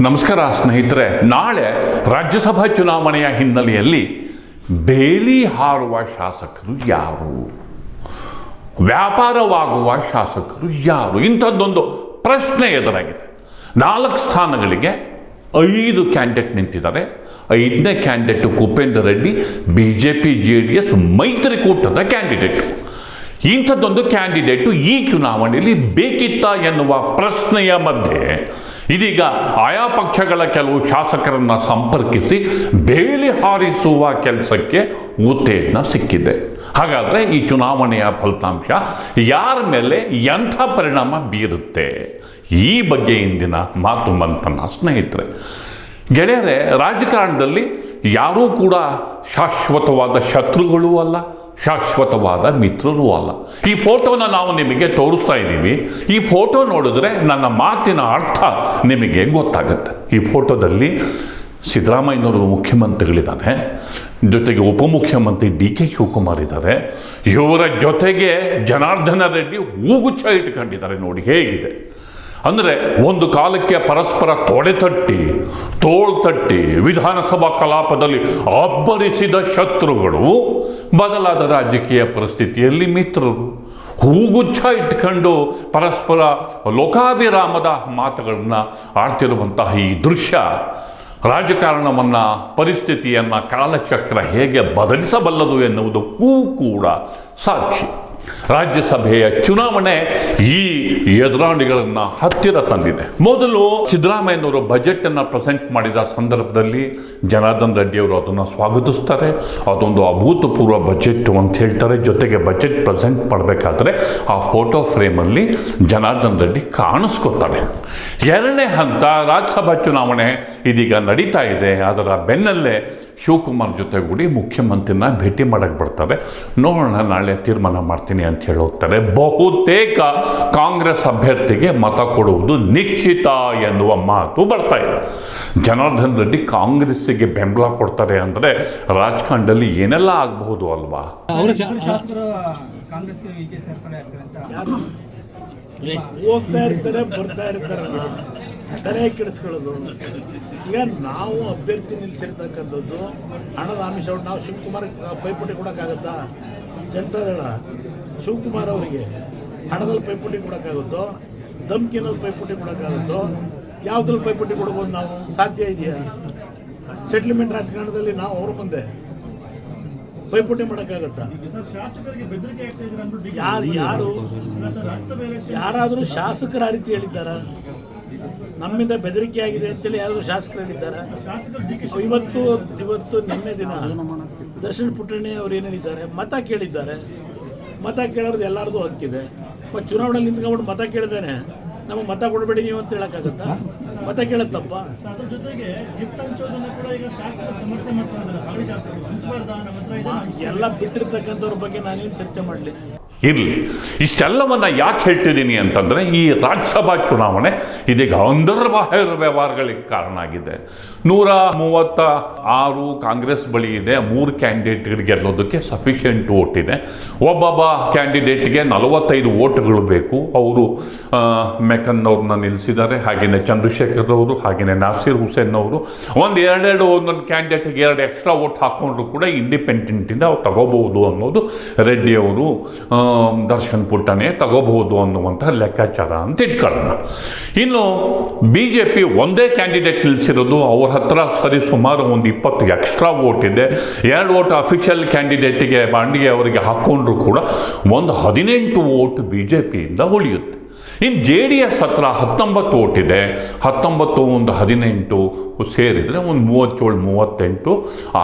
ನಮಸ್ಕಾರ ಸ್ನೇಹಿತರೆ, ನಾಳೆ ರಾಜ್ಯಸಭಾ ಚುನಾವಣೆಯ ಹಿನ್ನೆಲೆಯಲ್ಲಿ ಬೇಲಿ ಹಾರುವ ಶಾಸಕರು ಯಾರು? ವ್ಯಾಪಾರವಾಗುವ ಶಾಸಕರು ಯಾರು? ಇಂಥದ್ದೊಂದು ಪ್ರಶ್ನೆ ಎದುರಾಗಿದೆ. ನಾಲ್ಕು ಸ್ಥಾನಗಳಿಗೆ ಐದು ಕ್ಯಾಂಡಿಡೇಟ್ ನಿಂತಿದ್ದಾರೆ. ಐದನೇ candidate Kupendra Reddy B J P J D S ಮೈತ್ರಿಕೂಟದ ಕ್ಯಾಂಡಿಡೇಟ್. ಇಂಥದ್ದೊಂದು ಕ್ಯಾಂಡಿಡೇಟು ಈ ಚುನಾವಣೆಯಲ್ಲಿ ಬೇಕಿತ್ತ ಎನ್ನುವ ಪ್ರಶ್ನೆಯ ಮಧ್ಯೆ ಇದೀಗ ಆಯಾ ಪಕ್ಷಗಳ ಕೆಲವು ಶಾಸಕರನ್ನು ಸಂಪರ್ಕಿಸಿ ಬೇಲಿ ಹಾರಿಸುವ ಕೆಲಸಕ್ಕೆ ಉತ್ತೇಜನ ಸಿಕ್ಕಿದೆ. ಹಾಗಾದರೆ ಈ ಚುನಾವಣೆಯ ಫಲಿತಾಂಶ ಯಾರ ಮೇಲೆ ಎಂಥ ಪರಿಣಾಮ ಬೀರುತ್ತೆ? ಈ ಬಗ್ಗೆ ಇಂದಿನ ಮಾತು ಮಂಥನ ಸ್ನೇಹಿತರೆ. ಗೆಳೆಯರೆ, ರಾಜಕಾರಣದಲ್ಲಿ ಯಾರೂ ಕೂಡ ಶಾಶ್ವತವಾದ ಶತ್ರುಗಳೂ ಅಲ್ಲ. ಶಾಶ್ವತವಾದ ಮಿತ್ರರೂ ಅಲ್ಲ. ಈ ಫೋಟೋನ ನಾವು ನಿಮಗೆ ತೋರಿಸ್ತಾ ಇದ್ದೀವಿ. ಈ ಫೋಟೋ ನೋಡಿದ್ರೆ ನನ್ನ ಮಾತಿನ ಅರ್ಥ ನಿಮಗೆ ಗೊತ್ತಾಗುತ್ತೆ. ಈ ಫೋಟೋದಲ್ಲಿ ಸಿದ್ದರಾಮಯ್ಯನವರು ಮುಖ್ಯಮಂತ್ರಿಗಳಿದ್ದಾನೆ ಜೊತೆಗೆ ಉಪಮುಖ್ಯಮಂತ್ರಿ ಡಿ ಕೆ ಶಿವಕುಮಾರ್ ಇದ್ದಾರೆ. ಇವರ ಜೊತೆಗೆ ಜನಾರ್ದನ ರೆಡ್ಡಿ ಹೂಗುಚ್ಛ ಇಟ್ಕೊಂಡಿದ್ದಾರೆ. ನೋಡಿ ಹೇಗಿದೆ. ಅಂದರೆ ಒಂದು ಕಾಲಕ್ಕೆ ಪರಸ್ಪರ ತೊಡೆತಟ್ಟಿ ತೋಳ್ ತಟ್ಟಿ ವಿಧಾನಸಭಾ ಕಲಾಪದಲ್ಲಿ ಅಬ್ಬರಿಸಿದ ಶತ್ರುಗಳು, ಬದಲಾದ ರಾಜಕೀಯ ಪರಿಸ್ಥಿತಿಯಲ್ಲಿ ಮಿತ್ರರು. ಹೂಗುಚ್ಛ ಇಟ್ಕೊಂಡು ಪರಸ್ಪರ ಲೋಕಾಭಿರಾಮದ ಮಾತುಗಳನ್ನು ಆಡ್ತಿರುವಂತಹ ಈ ದೃಶ್ಯ, ರಾಜಕಾರಣವನ್ನು, ಪರಿಸ್ಥಿತಿಯನ್ನು ಕಾಲಚಕ್ರ ಹೇಗೆ ಬದಲಿಸಬಲ್ಲದು ಎನ್ನುವುದಕ್ಕೂ ಕೂಡ ಸಾಕ್ಷಿ. ರಾಜ್ಯಸಭೆಯ ಚುನಾವಣೆ ಈ ಎದುರಾಳಿಗಳನ್ನು ಹತ್ತಿರ ತಂದಿದೆ. ಮೊದಲು ಸಿದ್ದರಾಮಯ್ಯನವರು ಬಜೆಟ್ ಅನ್ನು ಪ್ರೆಸೆಂಟ್ ಮಾಡಿದ ಸಂದರ್ಭದಲ್ಲಿ ಜನಾರ್ದನ್ ರೆಡ್ಡಿಯವರು ಅದನ್ನು ಸ್ವಾಗತಿಸ್ತಾರೆ. ಅದೊಂದು ಅಭೂತಪೂರ್ವ ಬಜೆಟ್ ಅಂತ ಹೇಳ್ತಾರೆ. ಜೊತೆಗೆ ಬಜೆಟ್ ಪ್ರೆಸೆಂಟ್ ಮಾಡಬೇಕಾದ್ರೆ ಆ ಫೋಟೋ ಫ್ರೇಮಲ್ಲಿ ಜನಾರ್ದನ್ ರೆಡ್ಡಿ ಕಾಣಿಸ್ಕೊತಾರೆ ಎರಡನೇ ಹಂತ ರಾಜ್ಯಸಭಾ ಚುನಾವಣೆ ಇದೀಗ ನಡೀತಾ ಇದೆ. ಅದರ ಬೆನ್ನಲ್ಲೇ ಶಿವಕುಮಾರ್ ಜೊತೆಗೂಡಿ ಮುಖ್ಯಮಂತ್ರಿನ ಭೇಟಿ ಮಾಡಕ್ಕೆ ಬರ್ತಾರೆ. ನೋಡೋಣ ನಾಳೆ ತೀರ್ಮಾನ ಮಾಡ್ತೀನಿ. ಅಂತ ಹೇಳಿ ಹೋಗ್ತಾರೆ ಬಹುತೇಕ ಕಾಂಗ್ರೆಸ್ ಅಭ್ಯರ್ಥಿಗೆ ಮತ ಕೊಡುವುದು ನಿಶ್ಚಿತ ಎನ್ನುವ ಮಾತು ಬರ್ತಾ ಇದೆ. ಜನಾರ್ದನ್ ರೆಡ್ಡಿ ಕಾಂಗ್ರೆಸ್ಸಿಗೆ ಬೆಂಬಲ ಕೊಡ್ತಾರೆ ಅಂದರೆ ರಾಜಕಾಂಡಲ್ಲಿ ಏನೆಲ್ಲ ಆಗಬಹುದು ಅಲ್ವಾ? ಹೋಗ್ತಾ ಇರ್ತಾರೆ ಬರ್ತಾ ತಲೆ ಕೆಡಿಸ್ಕೊಳ್ಳೋದು. ಈಗ ನಾವು ಅಭ್ಯರ್ಥಿ ನಿಲ್ಲಿಸಿರ್ತಕ್ಕಂಥದ್ದು ಹಣದ ಆಮಿಷ. ನಾವು ಶಿವಕುಮಾರ್ ಪೈಪೋಟಿ ಕೊಡೋಕ್ಕಾಗತ್ತಾ? ಜನತಾದಳ ಶಿವಕುಮಾರ್ ಅವರಿಗೆ ಹಣದಲ್ಲಿ ಪೈಪೋಟಿ ಕೊಡೋಕ್ಕಾಗುತ್ತೋ, ಧಮ್ಕಿನಲ್ಲಿ ಪೈಪೋಟಿ ಕೊಡೋಕ್ಕಾಗುತ್ತೋ, ಯಾವುದ್ರಲ್ಲಿ ಪೈಪೋಟಿ ಕೊಡ್ಬೋದು ನಾವು? ಸಾಧ್ಯ ಇದೆಯಾ? ಸೆಟ್ಲ್ಮೆಂಟ್ ರಾಜಕಾರಣದಲ್ಲಿ ನಾವು ಅವ್ರ ಮುಂದೆ ಪೈಪೋಟಿ ಮಾಡೋಕ್ಕಾಗತ್ತಾ? ಯಾರು ಯಾರು ಯಾರಾದರೂ ಶಾಸಕರ ರೀತಿ ಹೇಳಿದ್ದಾರ? ನಮ್ಮಿಂದ ಬೆದರಿಕೆ ಆಗಿದೆ ಅಂತೇಳಿ ಯಾರಾದರೂ ಶಾಸಕರು ಹೇಳಿದ್ದಾರೆ? ಇವತ್ತು ಇವತ್ತು ನಿನ್ನೆ ದಿನ ದರ್ಶನ್ ಪುಟ್ಟಣ್ಣಿ ಅವ್ರು ಏನು ಹೇಳಿದ್ದಾರೆ ಮತ ಕೇಳಿದ್ದಾರೆ. ಮತ ಕೇಳೋದು ಎಲ್ಲರದು ಹಕ್ಕಿದೆ. ಮತ್ತು ಚುನಾವಣೆಯಲ್ಲಿ ನಿಂತ್ಕೊಂಡು ಮತ ಕೇಳಿದಾನೆ ನಮಗೆ ಮತ ಕೊಡಬೇಡಿ ನೀವು ಅಂತ ಹೇಳಕ್ಕಾಗತ್ತಾ? ಮತ ಕೇಳತ್ತಪ್ಪ. ಎಲ್ಲ ಬಿಟ್ಟಿರ್ತಕ್ಕಂಥವ್ರ ಬಗ್ಗೆ ನಾನೇನು ಚರ್ಚೆ ಮಾಡಲಿ? ಇರಲಿ. ಇಷ್ಟೆಲ್ಲವನ್ನು ಯಾಕೆ ಹೇಳ್ತಿದ್ದೀನಿ ಅಂತಂದರೆ, ಈ ರಾಜ್ಯಸಭಾ ಚುನಾವಣೆ ಇದೀಗ ಅಂದರ್ಬಾಹ್ಯ ವ್ಯವಹಾರಗಳಿಗೆ ಕಾರಣ ಆಗಿದೆ. ನೂರ ಮೂವತ್ತ ಆರು ಕಾಂಗ್ರೆಸ್ ಬಳಿ ಇದೆ, ಮೂರು ಕ್ಯಾಂಡಿಡೇಟ್ಗಳಿಗೆ ಗೆಲ್ಲೋದಕ್ಕೆ ಸಫಿಷಿಯೆಂಟ್ ವೋಟ್ ಇದೆ. ಒಬ್ಬೊಬ್ಬ ಕ್ಯಾಂಡಿಡೇಟ್ಗೆ ನಲವತ್ತೈದು ವೋಟ್ಗಳು ಬೇಕು. ಅವರು ಮೆಕನ್ ಅವ್ರನ್ನ ನಿಲ್ಲಿಸಿದ್ದಾರೆ ಹಾಗೆಯೇ ಚಂದ್ರಶೇಖರ್ ಅವರು ಹಾಗೆಯೇ ನಾಸೀರ್ ಹುಸೇನ್ ಅವರು ಒಂದು ಎರಡೆರಡು ಒಂದೊಂದು ಕ್ಯಾಂಡಿಡೇಟ್ಗೆ ಎರಡು ಎಕ್ಸ್ಟ್ರಾ ವೋಟ್ ಹಾಕ್ಕೊಂಡ್ರು ಕೂಡ ಇಂಡಿಪೆಂಡೆಂಟಿಂದ ಅವ್ರು ತಗೋಬಹುದು ಅನ್ನೋದು ರೆಡ್ಡಿ ಅವರು. ದರ್ಶನ್ ಪುಟ್ಟನೇ ತಗೋಬಹುದು ಅನ್ನುವಂಥ ಲೆಕ್ಕಾಚಾರ ಅಂತ ಇಟ್ಕೊಳ್ಳೋಣ. ಇನ್ನು ಬಿ ಜೆ ಪಿ ಒಂದೇ ಕ್ಯಾಂಡಿಡೇಟ್ ನಿಲ್ಲಿಸಿರೋದು ಅವ್ರ ಹತ್ರ ಸರಿ ಸುಮಾರು ಒಂದು ಇಪ್ಪತ್ತು ಎಕ್ಸ್ಟ್ರಾ ವೋಟ್ ಇದೆ. ಎರಡು ವೋಟ್ ಅಫಿಷಿಯಲ್ ಕ್ಯಾಂಡಿಡೇಟಿಗೆ ಬಾಂಡಿಗೆ ಅವರಿಗೆ ಹಾಕ್ಕೊಂಡ್ರು ಕೂಡ ಒಂದು ಹದಿನೆಂಟು ವೋಟ್ ಬಿ ಜೆ ಪಿಯಿಂದ ಉಳಿಯುತ್ತೆ. ಇನ್ನು ಜೆ ಡಿ ಎಸ್ ಹತ್ರ ಹತ್ತೊಂಬತ್ತು ಓಟ್ ಇದೆ. ಹತ್ತೊಂಬತ್ತು, ಒಂದು ಹದಿನೆಂಟು ಸೇರಿದರೆ ಒಂದು ಮೂವತ್ತೇಳು, ಮೂವತ್ತೆಂಟು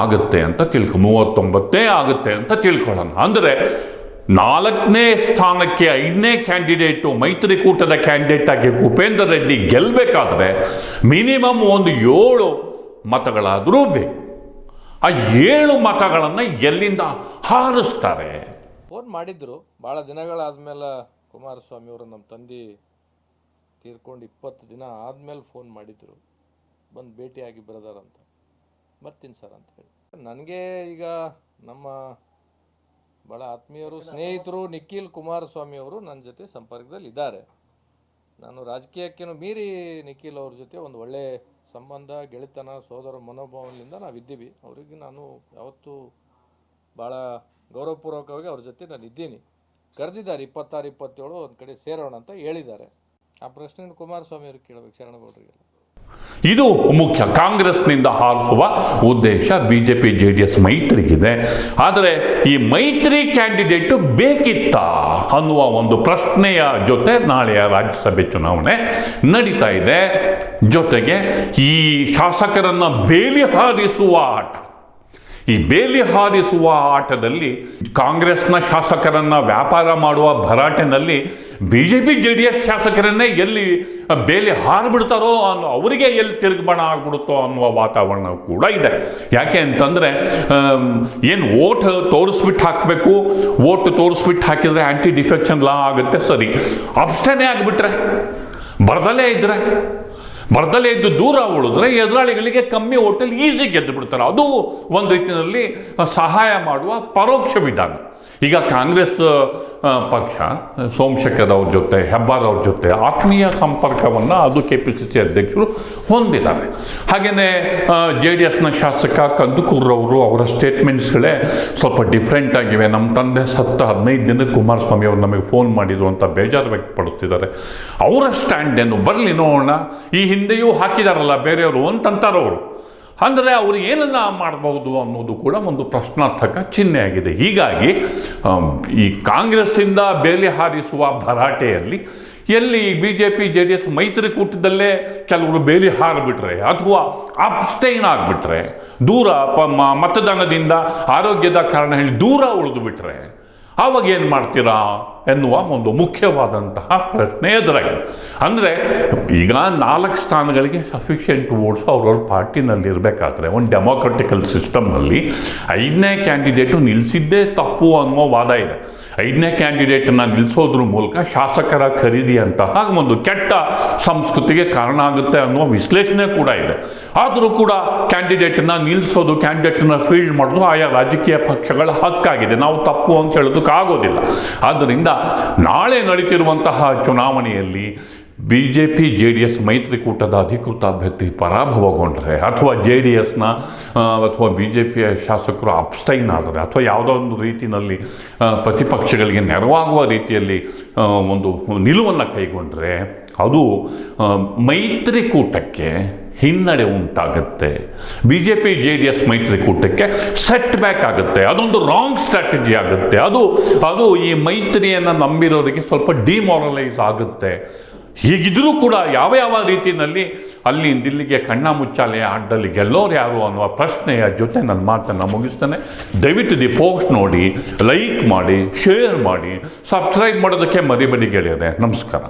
ಆಗುತ್ತೆ ಅಂತ ತಿಳ್ಕೊ, ಮೂವತ್ತೊಂಬತ್ತೇ ಆಗುತ್ತೆ ಅಂತ ತಿಳ್ಕೊಳ್ಳೋಣ. ಅಂದರೆ ನಾಲ್ಕನೇ ಸ್ಥಾನಕ್ಕೆ ಐದನೇ ಕ್ಯಾಂಡಿಡೇಟು ಮೈತ್ರಿಕೂಟದ ಕ್ಯಾಂಡಿಡೇಟ್ ಆಗಿ ಉಪೇಂದ್ರ ರೆಡ್ಡಿ ಗೆಲ್ಲಬೇಕಾದ್ರೆ ಮಿನಿಮಮ್ ಒಂದು ಏಳು ಮತಗಳಾದರೂ ಬೇಕು. ಆ ಏಳು ಮತಗಳನ್ನು ಎಲ್ಲಿಂದ ಹಾರಿಸ್ತಾರೆ? ಫೋನ್ ಮಾಡಿದ್ರು. ಭಾಳ ದಿನಗಳಾದ್ಮೇಲೆ ಕುಮಾರಸ್ವಾಮಿ ಅವರು ನಮ್ಮ ತಂದೆ ತೀರ್ಕೊಂಡು ಇಪ್ಪತ್ತು ದಿನ ಆದಮೇಲೆ ಫೋನ್ ಮಾಡಿದ್ರು. ಬಂದು ಭೇಟಿಯಾಗಿ ಬ್ರದರ್ ಅಂತ ಬರ್ತೀನಿ ಸರ್ ಅಂತ ಹೇಳಿ. ನನಗೆ ಈಗ ನಮ್ಮ ಭಾಳ ಆತ್ಮೀಯರು ಸ್ನೇಹಿತರು ನಿಖಿಲ್ ಕುಮಾರಸ್ವಾಮಿ ಅವರು ನನ್ನ ಜೊತೆ ಸಂಪರ್ಕದಲ್ಲಿ ಇದ್ದಾರೆ ನಾನು ರಾಜಕೀಯಕ್ಕೇನು ಮೀರಿ ನಿಖಿಲ್ ಅವ್ರ ಜೊತೆ ಒಂದು ಒಳ್ಳೆ ಸಂಬಂಧ ಗೆಳೆತನ ಸೋದರ ಮನೋಭಾವನೆಯಿಂದ ನಾವು ಇದ್ದೀವಿ ಅವರಿಗೆ ನಾನು ಯಾವತ್ತೂ ಭಾಳ ಗೌರವಪೂರ್ವಕವಾಗಿ ಅವ್ರ ಜೊತೆ ನಾನು ಇದ್ದೀನಿ. ಕರೆದಿದ್ದಾರೆ ಇಪ್ಪತ್ತಾರು ಇಪ್ಪತ್ತೇಳು ಒಂದು ಕಡೆ ಸೇರೋಣ ಅಂತ ಹೇಳಿದ್ದಾರೆ. ಆ ಪ್ರಶ್ನೆ ಕುಮಾರಸ್ವಾಮಿ ಅವ್ರಿಗೆ ಕೇಳಬೇಕು ಶರಣಗೌಡರಿಗೆಲ್ಲ ಇದು ಮುಖ್ಯ. ಕಾಂಗ್ರೆಸ್ನಿಂದ ಹಾರಿಸುವ ಉದ್ದೇಶ B J P J D S ಮೈತ್ರಿಗಿದೆ. ಆದರೆ ಈ ಮೈತ್ರಿ ಕ್ಯಾಂಡಿಡೇಟು ಬೇಕಿತ್ತ ಅನ್ನುವ ಒಂದು ಪ್ರಶ್ನೆಯ ಜೊತೆ ನಾಳೆಯ ರಾಜ್ಯಸಭೆ ಚುನಾವಣೆ ನಡೀತಾ ಇದೆ. ಜೊತೆಗೆ ಈ ಶಾಸಕರನ್ನು ಬೇಲಿ ಹಾರಿಸುವ ಆಟ ಈ ಬೇಲಿ ಹಾರಿಸುವ ಆಟದಲ್ಲಿ ಕಾಂಗ್ರೆಸ್ನ ಶಾಸಕರನ್ನು ವ್ಯಾಪಾರ ಮಾಡುವ ಭರಾಟೆನಲ್ಲಿ B J P J D S ಶಾಸಕರನ್ನೇ ಎಲ್ಲಿ ಬೇಲಿ ಹಾರಿಬಿಡ್ತಾರೋ ಅನ್ನೋ ಅವರಿಗೆ ಎಲ್ಲಿ ತಿರುಗುಬಣ ಆಗ್ಬಿಡುತ್ತೋ ಅನ್ನುವ ವಾತಾವರಣ ಕೂಡ ಇದೆ. ಯಾಕೆ ಅಂತಂದರೆ ಏನು ಓಟ್ ತೋರಿಸ್ಬಿಟ್ಟು ಹಾಕಬೇಕು ಓಟ್ ತೋರಿಸ್ಬಿಟ್ಟು ಹಾಕಿದರೆ ಆ್ಯಂಟಿ ಡಿಫೆಕ್ಷನ್ ಲಾ ಆಗುತ್ತೆ, ಸರಿ. ಅಬ್ಸ್ಟೇನೇ ಆಗಿಬಿಟ್ರೆ ಬರದಲ್ಲೇ ಇದ್ರೆ ಬರ್ದಲೇ ಇದ್ದು ದೂರ ಉಳಿದ್ರೆ ಎದುರಾಳಿಗಳಿಗೆ ಕಮ್ಮಿ ಓಟಲ್ಲಿ ಈಸಿ ಗೆದ್ದು ಬಿಡ್ತಾರೆ ಅದು ಒಂದು ರೀತಿಯಲ್ಲಿ ಸಹಾಯ ಮಾಡುವ ಪರೋಕ್ಷ ವಿಧಾನ. ಈಗ ಕಾಂಗ್ರೆಸ್ ಪಕ್ಷ ಸೋಮಶೇಖರ್ ಅವ್ರ ಜೊತೆ ಹೆಬ್ಬಾರ್ ಅವ್ರ ಜೊತೆ ಆತ್ಮೀಯ ಸಂಪರ್ಕವನ್ನು ಅದು ಕೆ ಪಿ ಸಿ ಸಿ ಅಧ್ಯಕ್ಷರು ಹೊಂದಿದ್ದಾರೆ. ಹಾಗೆಯೇ ಜೆ ಡಿ ಎಸ್ನ ಶಾಸಕ ಕಂದುಕೂರವರು ಅವರ ಸ್ಟೇಟ್ಮೆಂಟ್ಸ್ಗಳೇ ಸ್ವಲ್ಪ ಡಿಫ್ರೆಂಟ್ ಆಗಿವೆ. ನಮ್ಮ ತಂದೆ ಸತ್ತ ಹದಿನೈದು ದಿನಕ್ಕೆ ಕುಮಾರಸ್ವಾಮಿ ಅವರು ನಮಗೆ ಫೋನ್ ಮಾಡಿದ್ರು ಅಂತ ಬೇಜಾರು ವ್ಯಕ್ತಪಡಿಸ್ತಿದ್ದಾರೆ. ಅವರ ಸ್ಟ್ಯಾಂಡ್ ಏನು? ಬರಲಿ ನೋಡೋಣ. ಈ ಹಿಂದೆಯೂ ಹಾಕಿದಾರಲ್ಲ ಬೇರೆಯವರು ಅಂತಂತಾರವರು. ಅಂದರೆ ಅವರು ಏನನ್ನ ಮಾಡಬಹುದು ಅನ್ನೋದು ಕೂಡ ಒಂದು ಪ್ರಶ್ನಾರ್ಥಕ ಚಿಹ್ನೆಯಾಗಿದೆ ಹೀಗಾಗಿ ಈ ಕಾಂಗ್ರೆಸ್ಸಿಂದ ಬೇಲಿ ಹಾರಿಸುವ ಭರಾಟೆಯಲ್ಲಿ ಎಲ್ಲಿ B J P J D S ಮೈತ್ರಿಕೂಟದಲ್ಲೇ ಕೆಲವರು ಬೇಲಿ ಹಾರಿಬಿಟ್ರೆ ಅಥವಾ ಅಪ್ಸ್ಟೈನ್ ಆಗಿಬಿಟ್ರೆ, ದೂರ ಪ ಮತದಾನದಿಂದ ಆರೋಗ್ಯದ ಕಾರಣ ಹೇಳಿ ದೂರ ಉಳಿದು ಬಿಟ್ರೆ ಆವಾಗ ಏನು ಮಾಡ್ತೀರಾ? ಎನ್ನುವ ಒಂದು ಮುಖ್ಯವಾದಂತಹ ಪ್ರಶ್ನೆ ಎದುರಾಗಿದೆ. ಅಂದರೆ ಈಗ ನಾಲ್ಕು ಸ್ಥಾನಗಳಿಗೆ ಸಫಿಷಿಯೆಂಟ್ ವೋಟ್ಸ್ ಅವ್ರವ್ರ ಪಾರ್ಟಿನಲ್ಲಿ ಇರಬೇಕಾದ್ರೆ, ಒಂದು ಡೆಮೋಕ್ರೆಟಿಕಲ್ ಸಿಸ್ಟಮ್ನಲ್ಲಿ ಐದನೇ ಕ್ಯಾಂಡಿಡೇಟು ನಿಲ್ಲಿಸಿದ್ದೇ ತಪ್ಪು ಅನ್ನೋ ವಾದ ಇದೆ. ಐದನೇ ಕ್ಯಾಂಡಿಡೇಟನ್ನು ನಿಲ್ಲಿಸೋದ್ರ ಮೂಲಕ ಶಾಸಕರ ಖರೀದಿಯಂತಹ ಒಂದು ಕೆಟ್ಟ ಸಂಸ್ಕೃತಿಗೆ ಕಾರಣ ಆಗುತ್ತೆ ಅನ್ನೋ ವಿಶ್ಲೇಷಣೆ ಕೂಡ ಇದೆ. ಆದರೂ ಕೂಡ ಕ್ಯಾಂಡಿಡೇಟನ್ನ ನಿಲ್ಲಿಸೋದು ಕ್ಯಾಂಡಿಡೇಟನ್ನ ಫೀಲ್ಡ್ ಮಾಡೋದು ಆಯಾ ರಾಜಕೀಯ ಪಕ್ಷಗಳ ಹಕ್ಕಾಗಿದೆ. ನಾವು ತಪ್ಪು ಅಂತ ಹೇಳೋದಕ್ಕಾಗೋದಿಲ್ಲ. ಆದ್ದರಿಂದ ನಾಳೆ ನಡೀತಿರುವಂತಹ ಚುನಾವಣೆಯಲ್ಲಿ B J P J D S ಮೈತ್ರಿಕೂಟದ ಅಧಿಕೃತ ಅಭ್ಯರ್ಥಿ ಪರಾಭವಗೊಂಡರೆ ಅಥವಾ ಜೆ ಡಿ ಎಸ್ನ ಅಥವಾ ಬಿ ಜೆ ಪಿಯ ಶಾಸಕರು ಅಪ್ಸ್ಟೈನ್ ಆದರೆ ಅಥವಾ ಯಾವುದೋ ಒಂದು ರೀತಿಯಲ್ಲಿ ಪ್ರತಿಪಕ್ಷಗಳಿಗೆ ನೆರವಾಗುವ ರೀತಿಯಲ್ಲಿ ಒಂದು ನಿಲುವನ್ನು ಕೈಗೊಂಡ್ರೆ ಅದು ಮೈತ್ರಿಕೂಟಕ್ಕೆ ಹಿನ್ನಡೆ ಉಂಟಾಗುತ್ತೆ. B J P J D S ಮೈತ್ರಿಕೂಟಕ್ಕೆ set back ಆಗುತ್ತೆ. ಅದೊಂದು ರಾಂಗ್ ಸ್ಟ್ರಾಟಜಿ ಆಗುತ್ತೆ. ಅದು ಅದು ಈ ಮೈತ್ರಿಯನ್ನು ನಂಬಿರೋರಿಗೆ ಸ್ವಲ್ಪ ಡಿಮಾರಲೈಸ್ ಆಗುತ್ತೆ. ಹೀಗಿದ್ರೂ ಕೂಡ ಯಾವ ಯಾವ ರೀತಿಯಲ್ಲಿ ಅಲ್ಲಿ ದಿಲ್ಲಿಗೆ ಕಣ್ಣ ಮುಚ್ಚಾಲೆಯ ಅಡ್ಡಲ್ಲಿ ಗೆಲ್ಲೋರು ಯಾರು ಅನ್ನುವ ಪ್ರಶ್ನೆಯ ಜೊತೆ ನನ್ನ ಮಾತನ್ನು ಮುಗಿಸ್ತೇನೆ. ದಯವಿಟ್ಟು ದಿ ಪೋಸ್ಟ್ ನೋಡಿ, ಲೈಕ್ ಮಾಡಿ, ಶೇರ್ ಮಾಡಿ, ಸಬ್ಸ್ಕ್ರೈಬ್ ಮಾಡೋದಕ್ಕೆ ಮರಿಬೇಡಿ ಗೆಳೆಯರೆ. ನಮಸ್ಕಾರ.